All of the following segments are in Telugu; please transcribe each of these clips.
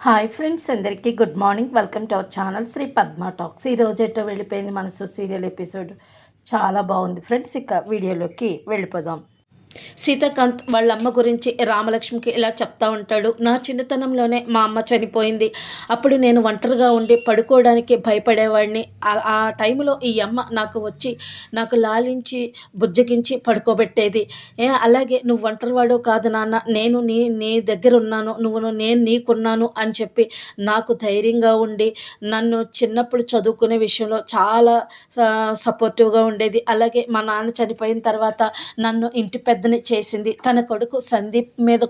హాయ్ ఫ్రెండ్స్ అందరికీ good morning welcome to our channel Sri Padma talks ఈరోజు ఎటో వెళ్ళిపోయింది మనసు? సీరియల్ ఎపిసోడ్ చాలా బాగుంది ఫ్రెండ్స్ ఇక వీడియోలోకి వెళ్ళిపోదాం. సీతాకాంత్ వాళ్ళ అమ్మ గురించి రామలక్ష్మికి ఇలా చెప్తా ఉంటాడు. నా చిన్నతనంలోనే మా అమ్మ చనిపోయింది. అప్పుడు నేను ఒంటరిగా ఉండి పడుకోవడానికి భయపడేవాడిని. ఆ టైంలో ఈ అమ్మ నాకు వచ్చి నాకు లాలించి బుజ్జగించి పడుకోబెట్టేది. అలాగే నువ్వు ఒంటరివాడు కాదు నాన్న. నేను నీ నీ దగ్గర ఉన్నాను నువ్వు నేను నీకున్నాను అని చెప్పి నాకు ధైర్యంగా ఉండి నన్ను చిన్నప్పుడు చదువుకునే విషయంలో చాలా సపోర్టివ్గా ఉండేది. అలాగే మా నాన్న చనిపోయిన తర్వాత నన్ను ఇంటి పెద్ద ప్రార్థన చేసింది. తన కొడుకు సందీప్ మీద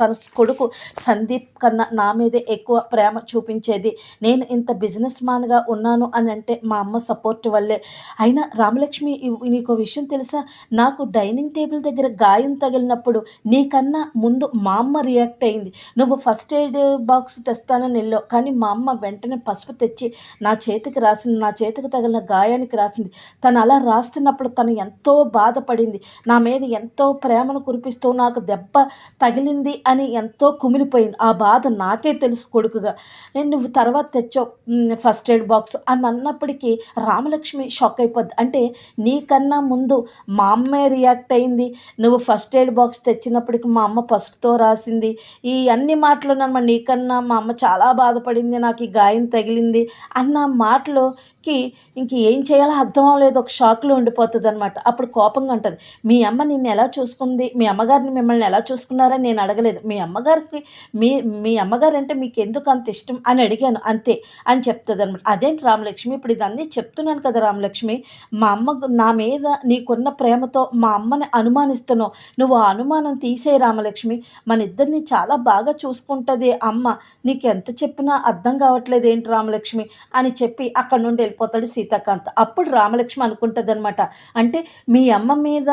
తన కొడుకు సందీప్ కన్నా నా మీదే ఎక్కువ ప్రేమ చూపించేది. నేను ఇంత బిజినెస్ మ్యాన్గా ఉన్నాను అని అంటే మా అమ్మ సపోర్ట్ వల్లే. అయినా రామలక్ష్మి నీకు విషయం తెలుసా? నాకు డైనింగ్ టేబుల్ దగ్గర గాయం తగిలినప్పుడు నీకన్నా ముందు మా అమ్మ రియాక్ట్ అయింది. నువ్వు ఫస్ట్ ఎయిడ్ బాక్స్ తెస్తానని వెళ్ళావు. కానీ మా అమ్మ వెంటనే పసుపు తెచ్చి నా చేతికి రాసింది. నా చేతికి తగిలిన గాయానికి రాసింది. తను అలా రాస్తున్నప్పుడు తను ఎంతో బాధపడింది. నా మీద ఎంతో ప్రేమను కురిపిస్తూ నాకు దెబ్బ తగిలింది అని ఎంతో కుమిలిపోయింది. ఆ బాధ నాకే తెలుసు కొడుకుగా. నేను నువ్వు తర్వాత తెచ్చావు ఫస్ట్ ఎయిడ్ బాక్స్ అని అన్నప్పటికీ రామలక్ష్మి షాక్ అయిపోద్ది. అంటే నీకన్నా ముందు మా అమ్మే రియాక్ట్ అయింది. నువ్వు ఫస్ట్ ఎయిడ్ బాక్స్ తెచ్చినప్పటికి మా అమ్మ పసుపుతో రాసింది. ఈ అన్ని మాటలు నన్ను నీకన్నా మా అమ్మ చాలా బాధపడింది నాకు ఈ గాయం తగిలింది అన్న మాటలోకి ఇంక ఏం చేయాలో అర్థం అవ్వలేదు. ఒక షాక్లో ఉండిపోతుంది అనమాట అప్పుడు కోపంగా ఉంటుంది. మీ అమ్మ నిన్ను ఎలా చూసుకుంది. మీ అమ్మగారిని మిమ్మల్ని ఎలా చూసుకున్నారని నేను అడగలేదు. మీ అమ్మగారికి మీ మీ అమ్మగారు అంటే మీకు ఎందుకు అంత ఇష్టం అని అడిగాను. అంతే అని చెప్తుంది అనమాట అదేంటి రామలక్ష్మి? ఇప్పుడు ఇదన్నీ చెప్తున్నాను కదా రామలక్ష్మి. మా అమ్మ నా మీద నీకున్న ప్రేమతో మా అమ్మని అనుమానిస్తున్నావు. నువ్వు ఆ అనుమానం తీసే రామలక్ష్మి. మన ఇద్దరిని చాలా బాగా చూసుకుంటుంది అమ్మ. నీకు ఎంత చెప్పినా అర్థం కావట్లేదు ఏంటి రామలక్ష్మి? అని చెప్పి అక్కడ నుండి వెళ్ళిపోతాడు సీతాకాంత్. అప్పుడు రామలక్ష్మి అనుకుంటుంది అనమాట అంటే మీ అమ్మ మీద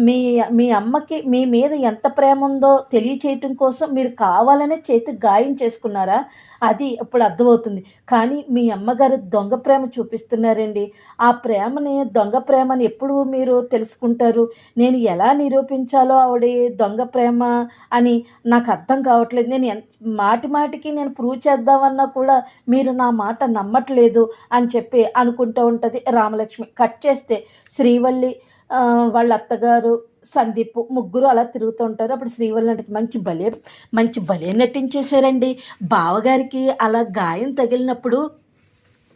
మీ మీ అమ్మకి మీ మీద ఎంత ప్రేమ ఉందో తెలియచేయటం కోసం మీరు కావాలనే చేతి గాయం చేసుకున్నారా? అది ఇప్పుడు అర్థమవుతుంది. కానీ మీ అమ్మగారు దొంగ ప్రేమ చూపిస్తున్నారండి. ఆ ప్రేమని దొంగ ప్రేమని ఎప్పుడు మీరు తెలుసుకుంటారు? నేను ఎలా నిరూపించాలో ఆవిడ దొంగ ప్రేమ అని నాకు అర్థం కావట్లేదు. నేను మాటి మాటికి నేను ప్రూవ్ చేద్దామన్నా కూడా మీరు నా మాట నమ్మట్లేదు అని చెప్పి అనుకుంటూ ఉంటుంది రామలక్ష్మి. కట్ చేస్తే శ్రీవల్లి వాళ్ళ అత్తగారు సందీప్ ముగ్గురు అలా తిరుగుతూ ఉంటారు. అప్పుడు శ్రీవల్లి అంటే మంచి భలే మంచి భలే నటించేశారండి. బావగారికి అలా గాయం తగిలినప్పుడు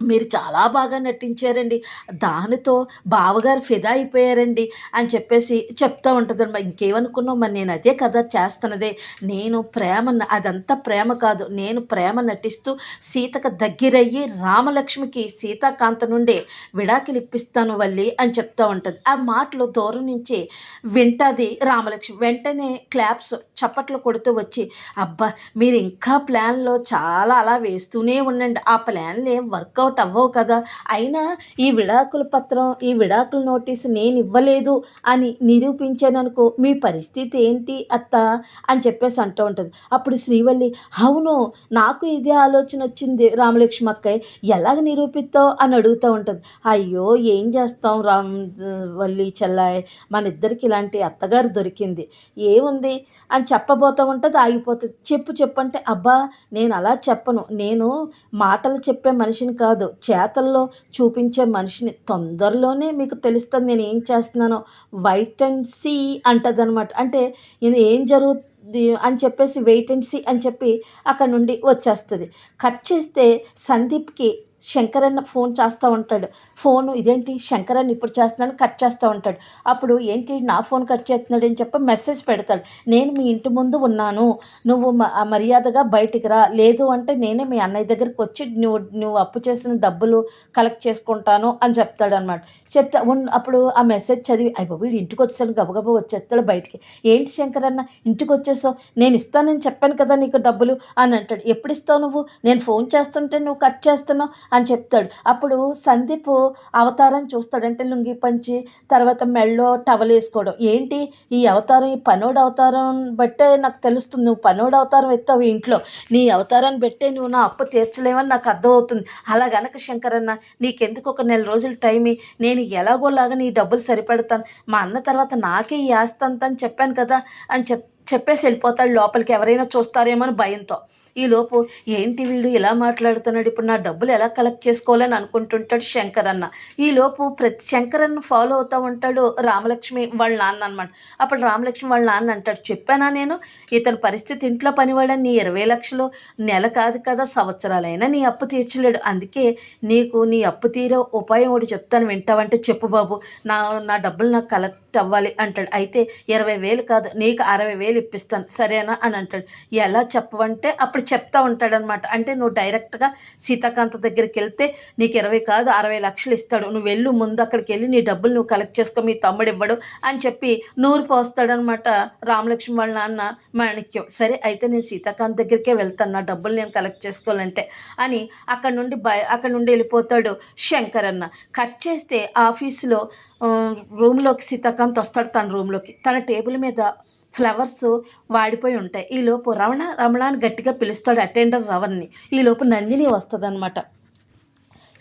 మీరు చాలా బాగా నటించారండి. దానితో బావగారు ఫిదా అయిపోయారండి అని చెప్పేసి చెప్తూ ఉంటుంది అనమాట ఇంకేమనుకున్నావు? మరి నేను అదే కదా చేస్తున్నదే. నేను ప్రేమ అదంతా ప్రేమ కాదు. నేను ప్రేమ నటిస్తూ సీతకు దగ్గరయ్యి రామలక్ష్మికి సీతాకాంత నుండి విడాకిలు ఇప్పిస్తాను వల్లి అని చెప్తూ ఉంటుంది. ఆ మాటలు దూరం నుంచి వింటది రామలక్ష్మి. వెంటనే క్లాప్స్ చప్పట్లు కొడుతూ వచ్చి అబ్బా మీరు ఇంకా ప్లాన్లో చాలా అలా వేస్తూనే ఉండండి. ఆ ప్లాన్లు ఏం వర్కౌట్ వర్కౌట్ అవ్వవు కదా. అయినా ఈ విడాకుల పత్రం ఈ విడాకుల నోటీస్ నేను ఇవ్వలేదు అని నిరూపించాననుకో మీ పరిస్థితి ఏంటి అత్త అని చెప్పేసి అంటూ ఉంటుంది. అప్పుడు శ్రీవల్లి అవును నాకు ఇదే ఆలోచన వచ్చింది రామలక్ష్మి అక్కయ్య ఎలాగ నిరూపిస్తావు అని అడుగుతూ ఉంటుంది. అయ్యో ఏం చేస్తాం రామ్ వల్లి చెల్లాయ్? మన ఇద్దరికి ఇలాంటి అత్తగారు దొరికింది. ఏముంది? అని చెప్పబోతూ ఉంటుంది ఆగిపోతుంది. చెప్పు చెప్పంటే అబ్బా నేను అలా చెప్పను. నేను మాటలు చెప్పే మనిషిని కాదు. కాదు. చేతల్లో చూపించే మనిషిని తొందరలోనే మీకు తెలుస్తుంది నేను ఏం చేస్తున్నానో. వైట్ అండ్ సీ అంటది అనమాట అంటే ఇది ఏం జరుగుతుంది అని చెప్పేసి వెయిట్ అండ్ సీ అని చెప్పి అక్కడ నుండి వచ్చేస్తుంది. కట్ చేస్తే సందీప్కి శంకరన్న ఫోన్ చేస్తూ ఉంటాడు. ఫోను ఇదేంటి? శంకరన్న ఇప్పుడు చేస్తున్నాను కట్ చేస్తూ ఉంటాడు. అప్పుడు ఏంటి? నా ఫోన్ కట్ చేస్తున్నాడు అని చెప్పి మెసేజ్ పెడతాడు. నేను మీ ఇంటి ముందు ఉన్నాను. నువ్వు మర్యాదగా బయటికి రా. లేదు అంటే నేనే మీ అన్నయ్య దగ్గరికి వచ్చి నువ్వు నువ్వు అప్పు చేసిన డబ్బులు కలెక్ట్ చేసుకుంటాను అని చెప్తాడు అనమాట చెప్తా అప్పుడు ఆ మెసేజ్ చదివి అయ్యి బాబు ఇంటికి వచ్చాను గబగబా వచ్చేస్తాడు బయటికి. ఏంటి శంకరన్న? ఇంటికి వచ్చేసావు? నేను ఇస్తానని చెప్పాను కదా నీకు డబ్బులు అని అంటాడు. ఎప్పుడు ఇస్తావు నువ్వు? నేను ఫోన్ చేస్తుంటే నువ్వు కట్ చేస్తున్నావు. అని చెప్తాడు. అప్పుడు సందీప్ అవతారం చూస్తాడంటే లుంగి పంచి తర్వాత మెళ్ళో టవల్ వేసుకోవడం. ఏంటి? ఈ అవతారం ఈ పనోడు అవతారం బట్టే నాకు తెలుస్తుంది. నువ్వు పనోడు అవతారం ఎత్తావు ఇంట్లో. నీ అవతారాన్ని బట్టే నువ్వు నా అప్పు తీర్చలేవని నాకు అర్థమవుతుంది. అలా గనక శంకరన్న నీకెందుకు ఒక నెల రోజులు టైం నేను ఎలాగోలాగా నీ డబ్బులు సరిపెడతాను. మా అన్న తర్వాత నాకే ఈ ఆస్తి అంత అని చెప్పాను కదా అని చెప్ చెప్పేసి వెళ్ళిపోతాడు లోపలికి. ఎవరైనా చూస్తారేమో అని భయంతో. ఈలోపు ఏంటి వీడు ఇలా మాట్లాడుతున్నాడు? ఇప్పుడు నా డబ్బులు ఎలా కలెక్ట్ చేసుకోవాలని అనుకుంటుంటాడు శంకర్ అన్న. ఈలోపు ప్రతి శంకర్ అన్న ఫాలో అవుతూ ఉంటాడు రామలక్ష్మి వాళ్ళ నాన్న అనమాట అప్పుడు రామలక్ష్మి వాళ్ళ నాన్న అంటాడు చెప్పానా నేను? ఇతని పరిస్థితి ఇంట్లో పనివాడని నీ ఇరవై లక్షలు నెల కాదు కదా సంవత్సరాలైనా నీ అప్పు తీర్చలేడు. అందుకే నీకు నీ అప్పు తీరే ఉపాయం ఒకటి చెప్తాను వింటావంటే చెప్పు బాబు. నా నా డబ్బులు నాకు కలెక్ట్ అవ్వాలి అంటాడు. అయితే ఇరవై వేలు కాదు నీకు అరవై వేలు ఇప్పిస్తాను సరేనా? అని అంటాడు. ఎలా చెప్పవంటే అప్పుడు చెప్తా ఉంటాడనమాట అంటే నువ్వు డైరెక్ట్గా సీతాకాంత దగ్గరికి వెళ్తే నీకు ఇరవై కాదు అరవై లక్షలు ఇస్తాడు. నువ్వు వెళ్ళు ముందు అక్కడికి వెళ్ళి నీ డబ్బులు నువ్వు కలెక్ట్ చేసుకో మీ తమ్ముడు ఇవ్వడు అని చెప్పి నూరు పోస్తాడనమాట రామలక్ష్మి వాళ్ళ నాన్న మాణిక్యం. సరే అయితే నేను సీతాకాంత్ దగ్గరికే వెళ్తాను నా డబ్బులు నేను కలెక్ట్ చేసుకోవాలంటే అని అక్కడ నుండి బయ అక్కడ నుండి వెళ్ళిపోతాడు శంకర్ అన్న కట్ చేస్తే ఆఫీసులో రూమ్లోకి సీతాకాంత్ వస్తాడు తన రూమ్లోకి. తన టేబుల్ మీద ఫ్లవర్స్ వాడిపోయి ఉంటాయి. ఈలోపు రమణ రమణ అని గట్టిగా పిలుస్తాడు అటెండర్ రవణ్ని ఈలోపు నందిని వస్తుంది అనమాట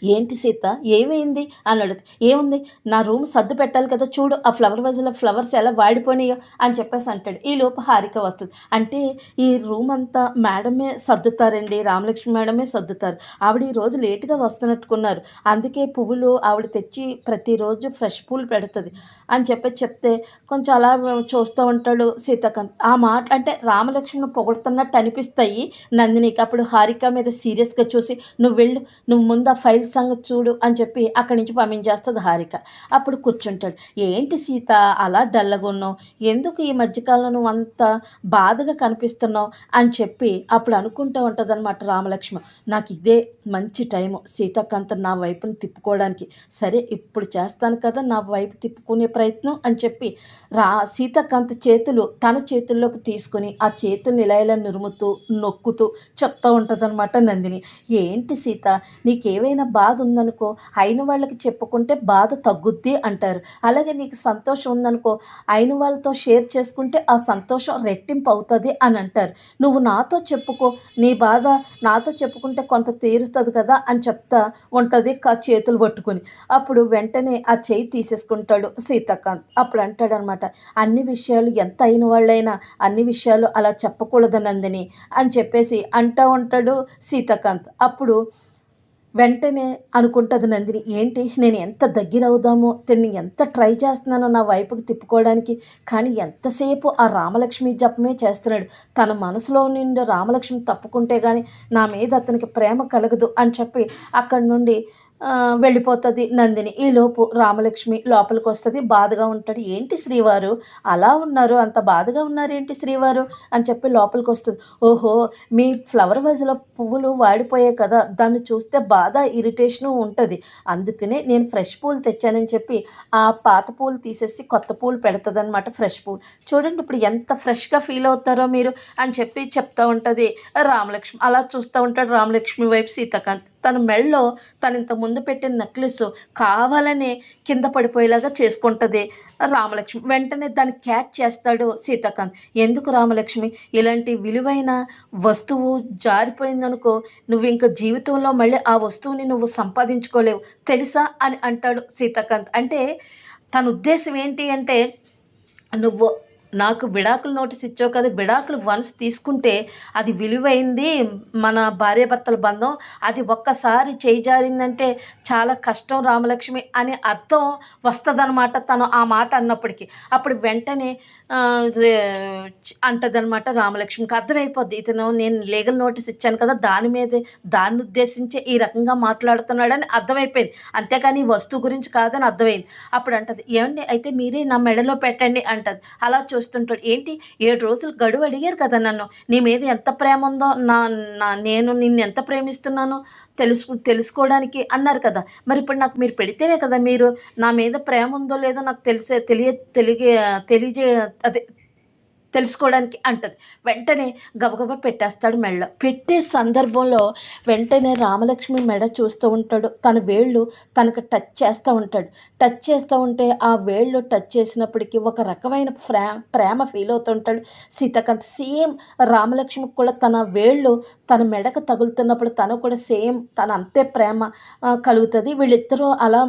ఏంటి సీత? ఏమైంది? అని అన్నాడు ఏముంది? నా రూమ్ సర్దు పెట్టాలి కదా చూడు ఆ ఫ్లవర్ వైజ్లో ఫ్లవర్స్ ఎలా వాడిపోయినాయో అని చెప్పేసి అంటాడు. ఈ లోపు హారిక వస్తుంది. అంటే ఈ రూమ్ అంతా మేడమే సర్దుతారండి రామలక్ష్మి మేడమే సర్దుతారు. ఆవిడ ఈ రోజు లేటుగా వస్తున్నట్టుకున్నారు. అందుకే పువ్వులు ఆవిడ తెచ్చి ప్రతిరోజు ఫ్రెష్ పూలు పెడుతుంది అని చెప్పి చెప్తే కొంచెం అలా చూస్తూ ఉంటాడు సీతాకాంత్. ఆ మాట అంటే రామలక్ష్మిని పొగుడుతున్నట్టు అనిపిస్తాయి నందినికి. అప్పుడు హారిక మీద సీరియస్గా చూసి నువ్వు వెళ్ళు నువ్వు ముందు ఆ ఫైల్ సంగతి చూడు అని చెప్పి అక్కడి నుంచి పంపించేస్తుంది హారిక అప్పుడు కూర్చుంటాడు. ఏంటి సీత అలా డల్లగొన్నావు ఎందుకు ఈ మధ్యకాలంలో నువ్వు అంత బాధగా కనిపిస్తున్నావు? అని చెప్పి అప్పుడు అనుకుంటూ ఉంటుంది అనమాట రామలక్ష్మి. నాకు ఇదే మంచి టైము. సీతాకాంత నా వైపుని తిప్పుకోవడానికి. సరే ఇప్పుడు చేస్తాను కదా నా వైపు తిప్పుకునే ప్రయత్నం అని చెప్పి రా సీతాకాంత చేతులు తన చేతుల్లోకి తీసుకుని ఆ చేతుల్ని ఇలా ఇలా నురుముతూ నొక్కుతూ చెప్తూ ఉంటుందన్నమాట నందిని. ఏంటి సీత నీకేవైనా బాధ ఉందనుకో అయిన వాళ్ళకి చెప్పుకుంటే బాధ తగ్గుద్ది అంటారు. అలాగే నీకు సంతోషం ఉందనుకో అయిన వాళ్ళతో షేర్ చేసుకుంటే ఆ సంతోషం రెట్టింపు అవుతుంది అని అంటారు. నువ్వు నాతో చెప్పుకో నీ బాధ నాతో చెప్పుకుంటే కొంత తీరుతుంది కదా అని చెప్తా ఉంటుంది కా చేతులు పట్టుకొని. అప్పుడు వెంటనే ఆ చేయి తీసేసుకుంటాడు సీతాకాంత్. అప్పుడు అంటాడనమాట అన్ని విషయాలు ఎంత అయిన వాళ్ళైనా అన్ని విషయాలు అలా చెప్పకూడదు నందిని అని చెప్పేసి అంటూ ఉంటాడు సీతాకాంత్. అప్పుడు వెంటనే అనుకుంటుంది నందిని ఏంటి నేను ఎంత దగ్గర అవుదామో తిని ఎంత ట్రై చేస్తున్నానో నా వైపుకి తిప్పుకోవడానికి కానీ ఎంతసేపు ఆ రామలక్ష్మి జపమే చేస్తున్నాడు? తన మనసులో నుండి రామలక్ష్మి తప్పుకుంటే కానీ నా మీద అతనికి ప్రేమ కలగదు అని చెప్పి అక్కడి నుండి వెళ్ళిపోతుంది నందిని. ఈలోపు రామలక్ష్మి లోపలికి వస్తుంది బాధగా ఉంటాడు ఏంటి శ్రీవారు? అలా ఉన్నారు అంత బాధగా ఉన్నారు ఏంటి శ్రీవారు? అని చెప్పి లోపలికి వస్తుంది ఓహో మీ ఫ్లవర్ వైజ్లో పువ్వులు వాడిపోయాయి కదా దాన్ని చూస్తే బాధ ఇరిటేషను ఉంటుంది. అందుకనే నేను ఫ్రెష్ పూలు తెచ్చానని చెప్పి ఆ పాత పూలు తీసేసి కొత్త పూలు పెడుతుంది అనమాట ఫ్రెష్ పూలు. చూడండి ఇప్పుడు ఎంత ఫ్రెష్గా ఫీల్ అవుతారో మీరు అని చెప్పి చెప్తూ ఉంటుంది రామలక్ష్మి. అలా చూస్తూ ఉంటాడు రామలక్ష్మి వైపు సీతాకాంత్. తన మెళ్ళలో తను ఇంత ముందు పెట్టిన నెక్లెస్ కావాలనే కింద పడిపోయేలాగా చేసుకుంటుంది. రామలక్ష్మి వెంటనే దాన్ని క్యాచ్ చేస్తాడు సీతాకాంత్. ఎందుకు రామలక్ష్మి? ఇలాంటి విలువైన వస్తువు జారిపోయిందనుకో నువ్వు ఇంకా జీవితంలో మళ్ళీ ఆ వస్తువుని నువ్వు సంపాదించుకోలేవు. తెలుసా? అని అంటాడు సీతాకాంత్. అంటే తన ఉద్దేశం ఏంటి అంటే నువ్వు నాకు విడాకులు నోటీస్ ఇచ్చావు కదా విడాకులు వన్స్ తీసుకుంటే అది విలువైంది మన భార్యాభర్తల బంధం. అది ఒక్కసారి చేయజారిందంటే చాలా కష్టం రామలక్ష్మి అని అర్థం వస్తుందన్నమాట తను ఆ మాట అన్నప్పటికీ. అప్పుడు వెంటనే అంటదనమాట రామలక్ష్మికి అర్థమైపోద్ది ఇతను నేను లీగల్ నోటీస్ ఇచ్చాను కదా దాని మీదే దాన్ని ఉద్దేశించి ఈ రకంగా మాట్లాడుతున్నాడని అర్థమైపోయింది. అంతేకాని ఈ వస్తువు గురించి కాదని అర్థమైంది. అప్పుడు అంటది ఏమండి అయితే మీరే నా మెడలో పెట్టండి అంటది. అలా చూ చూస్తుంటాడు. ఏంటి? ఏడు రోజులు గడువు అడిగారు కదా నన్ను. నీ మీద ఎంత ప్రేమ ఉందో నా నా నేను నిన్ను ఎంత ప్రేమిస్తున్నానో తెలుసు తెలుసుకోవడానికి అన్నారు కదా. మరి ఇప్పుడు నాకు మీరు పెడితేనే కదా మీరు నా మీద ప్రేమ ఉందో లేదో నాకు తెలిసే తెలియ తెలియ తెలియజే అదే తెలుసుకోవడానికి అంటది. వెంటనే గబగబా పెట్టేస్తాడు మెడ పెట్టే సందర్భంలో వెంటనే రామలక్ష్మి మెడ చూస్తూ ఉంటాడు. తన వేళ్ళు తనకు టచ్ చేస్తూ ఉంటాడు. టచ్ చేస్తూ ఉంటే ఆ వేళ్ళు టచ్ చేసినప్పటికీ ఒక రకమైన ప్రే ప్రేమ ఫీల్ అవుతుంటాడు సీతాకాంత్ సేమ్ రామలక్ష్మికి కూడా తన వేళ్ళు తన మెడకు తగులుతున్నప్పుడు తను కూడా సేమ్ తన అంతే ప్రేమ కలుగుతుంది. వీళ్ళిద్దరూ అలా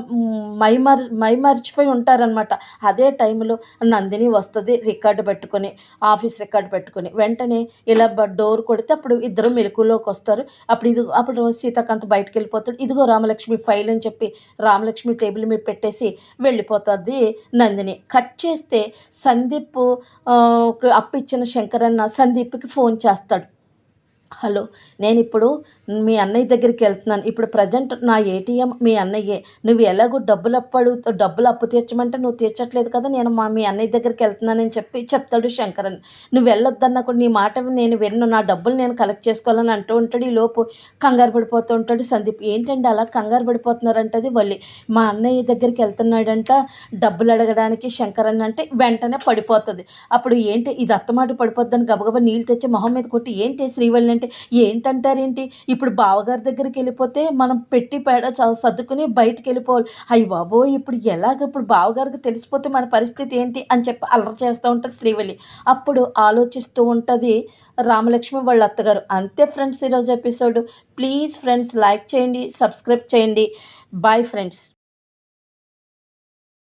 మైమర్ మైమర్చిపోయి ఉంటారనమాట అదే టైంలో నందిని వస్తుంది రికార్డు పెట్టుకొని. ఆఫీస్ రికార్డ్ పెట్టుకుని వెంటనే ఇలా బ- డోర్ కొడితే అప్పుడు ఇద్దరు మెలకులోకి వస్తారు. అప్పుడు ఇది అప్పుడు సీతాకాంత్ బయటకు వెళ్ళిపోతాడు ఇదిగో రామలక్ష్మి ఫైల్ అని చెప్పి రామలక్ష్మి టేబుల్ మీద పెట్టేసి వెళ్ళిపోతుంది నందిని. కట్ చేస్తే సందీప్ ఒక అప్పు ఇచ్చిన శంకరన్న సందీప్కి ఫోన్ చేస్తాడు. హలో నేను ఇప్పుడు మీ అన్నయ్య దగ్గరికి వెళ్తున్నాను. ఇప్పుడు ప్రజెంట్ నా ఏటీఎం మీ అన్నయ్యే. నువ్వు ఎలాగో డబ్బులు అప్పు డబ్బులు అప్పు తీర్చమంటే నువ్వు తీర్చట్లేదు కదా నేను మా మీ అన్నయ్య దగ్గరికి వెళ్తున్నానని చెప్పి చెప్తాడు శంకరన్. నువ్వు వెళ్ళొద్దన్న కూడా నీ మాట నేను విన్ను. నా డబ్బులు నేను కలెక్ట్ చేసుకోవాలని అంటూ ఉంటాడు ఈ లోపు. కంగారు పడిపోతూ ఉంటాడు సందీప్. ఏంటండి అలా కంగారు పడిపోతున్నారంటది వల్లి. మా అన్నయ్య దగ్గరికి వెళ్తున్నాడంట డబ్బులు అడగడానికి శంకరన్ అంటే వెంటనే పడిపోతుంది. అప్పుడు ఏంటి ఇది అత్తమాట పడిపోద్దని గబగబా నీళ్ళు తెచ్చి మొహం మీద కొట్టి ఏంటి శ్రీవల్లి అంటే ఏంటంటారేంటి? ఇప్పుడు బావగారి దగ్గరికి వెళ్ళిపోతే మనం పెట్టి పేడ సర్దుకుని బయటికి వెళ్ళిపోవాలి. అయ్యి బాబో ఇప్పుడు ఎలాగ ఇప్పుడు బావగారికి తెలిసిపోతే మన పరిస్థితి ఏంటి? అని చెప్పి అల్లరి చేస్తూ ఉంటుంది శ్రీవల్లి. అప్పుడు ఆలోచిస్తూ ఉంటుంది రామలక్ష్మి వాళ్ళ అత్తగారు. అంతే ఫ్రెండ్స్ ఈరోజు ఎపిసోడ్. ప్లీజ్ ఫ్రెండ్స్ లైక్ చేయండి సబ్స్క్రైబ్ చేయండి. Bye friends.